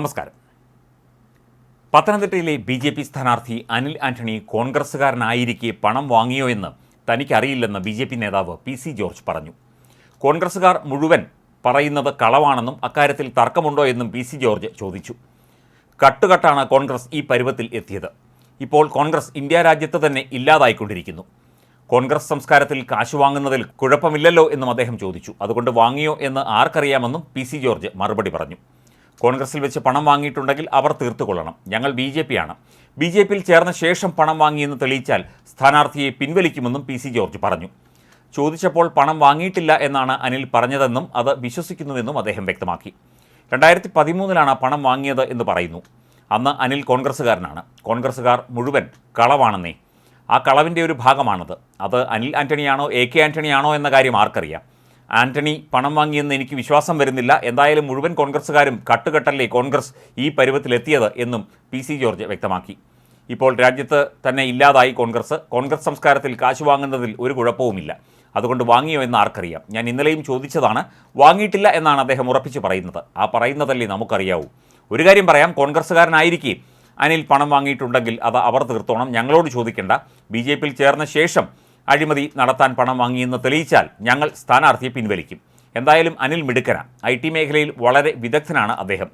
നമസ്കാരം. പത്തനംതിട്ടയിലെ B J P സ്ഥാനാർത്ഥി അനിൽ ആന്റണി കോൺഗ്രസ്സുകാരനായിരിക്കെ പണം വാങ്ങിയോ എന്ന് തനിക്കറിയില്ലെന്ന് ബി ജെ പി നേതാവ് പി സി ജോർജ് പറഞ്ഞു. കോൺഗ്രസ്സുകാർ മുഴുവൻ പറയുന്നത് കളവാണെന്നും അക്കാര്യത്തിൽ തർക്കമുണ്ടോ എന്നും പി സി ജോർജ് ചോദിച്ചു. കട്ടുകട്ടാണ് കോൺഗ്രസ് ഈ പരുവത്തിൽ എത്തിയത്. ഇപ്പോൾ കോൺഗ്രസ് ഇന്ത്യ രാജ്യത്ത് തന്നെ ഇല്ലാതായിക്കൊണ്ടിരിക്കുന്നു. കോൺഗ്രസ് സംസ്കാരത്തിൽ കാശ് വാങ്ങുന്നതിൽ കുഴപ്പമില്ലല്ലോ എന്നും അദ്ദേഹം ചോദിച്ചു. അതുകൊണ്ട് വാങ്ങിയോ എന്ന് ആർക്കറിയാമെന്നും പി സി ജോർജ് മറുപടി പറഞ്ഞു. കോൺഗ്രസിൽ വെച്ച് പണം വാങ്ങിയിട്ടുണ്ടെങ്കിൽ അവർ തീർത്തുകൊള്ളണം. ഞങ്ങൾ ബി ജെ പിയാണ്. ബി ജെ പിയിൽ ചേർന്ന ശേഷം പണം വാങ്ങിയെന്ന് തെളിയിച്ചാൽ സ്ഥാനാർത്ഥിയെ പിൻവലിക്കുമെന്നും പി സി ജോർജ് പറഞ്ഞു. ചോദിച്ചപ്പോൾ പണം വാങ്ങിയിട്ടില്ല എന്നാണ് അനിൽ പറഞ്ഞതെന്നും അത് വിശ്വസിക്കുന്നുവെന്നും അദ്ദേഹം വ്യക്തമാക്കി. രണ്ടായിരത്തി പതിമൂന്നിലാണ് പണം വാങ്ങിയത് എന്ന് പറയുന്നു. അന്ന് അനിൽ കോൺഗ്രസ്സുകാരനാണ്. കോൺഗ്രസ്സുകാർ മുഴുവൻ കളവാണെന്നേ. ആ കളവിന്റെ ഒരു ഭാഗമാണത്. അത് അനിൽ ആന്റണിയാണോ എ കെ ആന്റണിയാണോ എന്ന കാര്യം ആർക്കറിയാം. ആന്റണി പണം വാങ്ങിയെന്ന് എനിക്ക് വിശ്വാസം വരുന്നില്ല. എന്തായാലും മുഴുവൻ കോൺഗ്രസ്സുകാരും കട്ടുകെട്ടല്ലേ കോൺഗ്രസ് ഈ പരുവത്തിലെത്തിയത് എന്നും പി സി ജോർജ് വ്യക്തമാക്കി. ഇപ്പോൾ രാജ്യത്ത് തന്നെ ഇല്ലാതായി കോൺഗ്രസ്. കോൺഗ്രസ് സംസ്കാരത്തിൽ കാശ് വാങ്ങുന്നതിൽ ഒരു കുഴപ്പവുമില്ല. അതുകൊണ്ട് വാങ്ങിയോ എന്ന് ആർക്കറിയാം. ഞാൻ ഇന്നലെയും ചോദിച്ചതാണ്. വാങ്ങിയിട്ടില്ല എന്നാണ് അദ്ദേഹം ഉറപ്പിച്ച് പറയുന്നത്. ആ പറയുന്നതല്ലേ നമുക്കറിയാവൂ. ഒരു കാര്യം പറയാം. കോൺഗ്രസ്സുകാരനായിരിക്കെ അനിൽ പണം വാങ്ങിയിട്ടുണ്ടെങ്കിൽ അത് അവർ തീർത്തോണം. ഞങ്ങളോട് ചോദിക്കേണ്ട. ബി ജെ പിയിൽ ചേർന്ന ശേഷം അഴിമതി നടത്താൻ പണം വാങ്ങിയെന്ന് തെളിയിച്ചാൽ ഞങ്ങൾ സ്ഥാനാർത്ഥിയെ പിൻവലിക്കും. എന്തായാലും അനിൽ മിടുക്കനാണ് ഐ ടി മേഖലയിൽ വളരെ വിദഗ്ധനാണ് അദ്ദേഹം.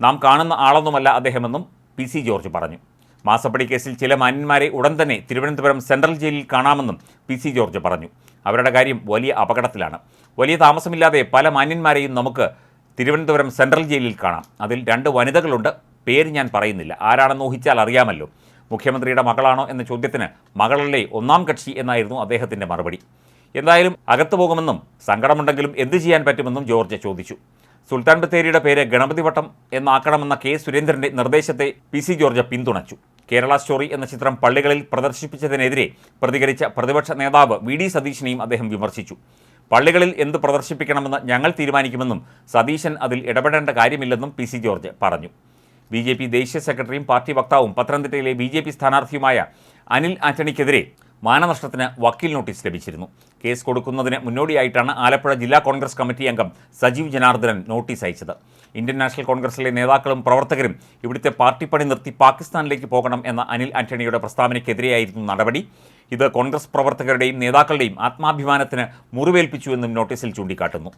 നാം കാണുന്ന ആളൊന്നുമല്ല അദ്ദേഹമെന്നും പി സി ജോർജ് പറഞ്ഞു. മാസപ്പടി കേസിൽ ചില മാന്യന്മാരെ ഉടൻ തന്നെ തിരുവനന്തപുരം സെൻട്രൽ ജയിലിൽ കാണാമെന്നും പി സി ജോർജ് പറഞ്ഞു. അവരുടെ കാര്യം വലിയ അപകടത്തിലാണ്. വലിയ താമസമില്ലാതെ പല മാന്യന്മാരെയും നമുക്ക് തിരുവനന്തപുരം സെൻട്രൽ ജയിലിൽ കാണാം. അതിൽ രണ്ട് വനിതകളുണ്ട്. പേര് ഞാൻ പറയുന്നില്ല. ആരാണെന്ന് ഊഹിച്ചാൽ അറിയാമല്ലോ. മുഖ്യമന്ത്രിയുടെ മകളാണോ എന്ന ചോദ്യത്തിന് മകളല്ലേ ഒന്നാം കക്ഷി എന്നായിരുന്നു അദ്ദേഹത്തിന്റെ മറുപടി. എന്തായാലും അകത്തു പോകുമെന്നും സങ്കടമുണ്ടെങ്കിലും എന്ത് ചെയ്യാൻ പറ്റുമെന്നും ജോർജ് ചോദിച്ചു. സുൽത്താൻ ബത്തേരിയുടെ പേര് ഗണപതി വട്ടം എന്നാക്കണമെന്ന കെ സുരേന്ദ്രന്റെ നിർദ്ദേശത്തെ പി സി ജോർജ് പിന്തുണച്ചു. കേരള സ്റ്റോറി എന്ന ചിത്രം പള്ളികളിൽ പ്രദർശിപ്പിച്ചതിനെതിരെ പ്രതികരിച്ച പ്രതിപക്ഷ നേതാവ് വി ഡി സതീശനെയും അദ്ദേഹം വിമർശിച്ചു. പള്ളികളിൽ എന്ത് പ്രദർശിപ്പിക്കണമെന്ന് ഞങ്ങൾ തീരുമാനിക്കുമെന്നും സതീശൻ അതിൽ ഇടപെടേണ്ട കാര്യമില്ലെന്നും പി സി ജോർജ് പറഞ്ഞു. ബി ജെ പി ദേശീയ സെക്രട്ടറിയും പാർട്ടി വക്താവും പത്തനംതിട്ടയിലെ ബി ജെ പി സ്ഥാനാർത്ഥിയുമായ അനിൽ ആന്റണിക്കെതിരെ മാനനഷ്ടത്തിന് വക്കീൽ നോട്ടീസ് ലഭിച്ചിരുന്നു. കേസ് കൊടുക്കുന്നതിന് മുന്നോടിയായിട്ടാണ് ആലപ്പുഴ ജില്ലാ കോൺഗ്രസ് കമ്മിറ്റി അംഗം സജീവ് ജനാർദ്ദനൻ നോട്ടീസ് അയച്ചത്. ഇന്ത്യൻ നാഷണൽ കോൺഗ്രസിലെ നേതാക്കളും പ്രവർത്തകരും ഇവിടുത്തെ പാർട്ടി പണി നിർത്തി പാകിസ്ഥാനിലേക്ക് പോകണം എന്ന അനിൽ ആന്റണിയുടെ പ്രസ്താവനയ്ക്കെതിരെയായിരുന്നു നടപടി. ഇത് കോൺഗ്രസ് പ്രവർത്തകരുടെയും നേതാക്കളുടെയും ആത്മാഭിമാനത്തിന് മുറിവേൽപ്പിച്ചുവെന്നും നോട്ടീസിൽ ചൂണ്ടിക്കാട്ടുന്നു.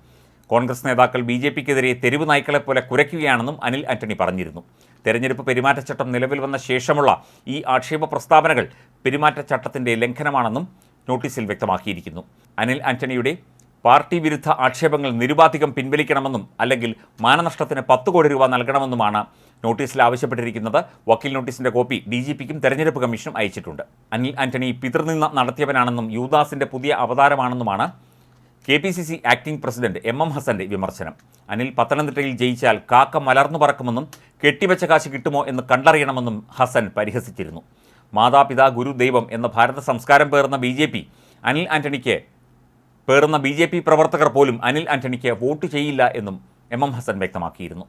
കോൺഗ്രസ് നേതാക്കൾ ബി ജെ പിക്കെതിരെ തെരുവ് നായ്ക്കളെ പോലെ കുരയ്ക്കുകയാണെന്നും അനിൽ ആന്റണി പറഞ്ഞിരുന്നു. തെരഞ്ഞെടുപ്പ് പെരുമാറ്റച്ചട്ടം നിലവിൽ വന്ന ശേഷമുള്ള ഈ ആക്ഷേപ പ്രസ്താവനകൾ പെരുമാറ്റച്ചട്ടത്തിന്റെ ലംഘനമാണെന്നും നോട്ടീസിൽ വ്യക്തമാക്കിയിരിക്കുന്നു. അനിൽ ആന്റണിയുടെ പാർട്ടി വിരുദ്ധ ആക്ഷേപങ്ങൾ നിരുപാധികം പിൻവലിക്കണമെന്നും അല്ലെങ്കിൽ മാനനഷ്ടത്തിന് പത്ത് കോടി രൂപ നൽകണമെന്നുമാണ് നോട്ടീസിൽ ആവശ്യപ്പെട്ടിരിക്കുന്നത്. വക്കീൽ നോട്ടീസിന്റെ കോപ്പി ഡി ജി പിക്കും തെരഞ്ഞെടുപ്പ് കമ്മീഷനും അയച്ചിട്ടുണ്ട്. അനിൽ ആന്റണി പിതൃനിന്ന നടത്തിയവനാണെന്നും യൂദാസിന്റെ പുതിയ അവതാരമാണെന്നുമാണ് K P C C acting president M M ഹസന്റെ വിമർശനം. അനിൽ പത്തനംതിട്ടയിൽ ജയിച്ചാൽ കാക്ക മലർന്നു പറക്കുമെന്നും കെട്ടിവെച്ച കാശ് കിട്ടുമോ എന്ന് കണ്ടറിയണമെന്നും ഹസൻ പരിഹസിച്ചിരുന്നു. മാതാപിതാ ഗുരു ദൈവം എന്ന ഭാരത സംസ്കാരം പേർന്ന ബി ജെ പി അനിൽ ആന്റണിക്ക് പേർന്ന ബി ജെ പി പ്രവർത്തകർ പോലും അനിൽ ആന്റണിക്ക് വോട്ട് ചെയ്യില്ല എന്നും എം എം ഹസൻ വ്യക്തമാക്കിയിരുന്നു.